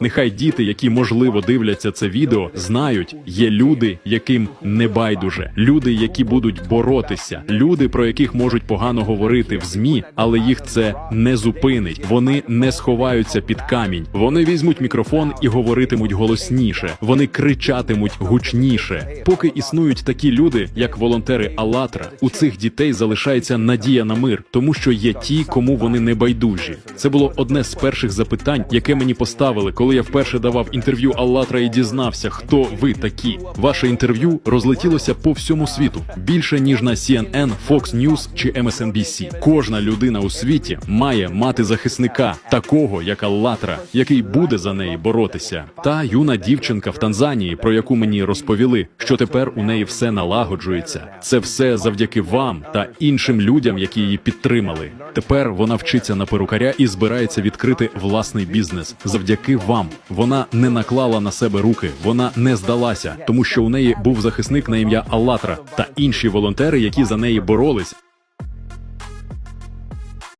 Нехай діти, які можливо дивляться це відео, знають, є люди, яким не байдуже, люди, які будуть боротися, люди, про яких можуть погано говорити в змі, але їх це не зупинить. Вони не сховаються під камінь. Вони візьмуть мікрофон і говоритимуть голосніше. Вони кричатимуть гучніше. Поки існують такі люди, як волонтери Алатра, у цих дітей залишається надія на мир, тому що є ті, кому вони не байдужі. Це було одне з перших запитань, яке мені поставили, коли я вперше давав інтерв'ю Аллатра і дізнався, хто ви такі. Ваше інтерв'ю розлетілося по всьому світу більше ніж на CNN, Fox News чи MSNBC. Кожна людина у світі має мати захисника, такого як Аллатра, який буде за неї боротися. Та юна дівчинка в Танзанії, про яку мені розповіли, що тепер у неї все налагоджується. Це все завдяки вам та іншим людям, які її підтримали. Тепер вона вчиться на перукаря і збирається відкрити власний бізнес. Завдяки вам вона не наклала на себе руки, вона не здалася, тому що у неї був захисник на ім'я Аллатра та інші волонтери, які за неї боролись.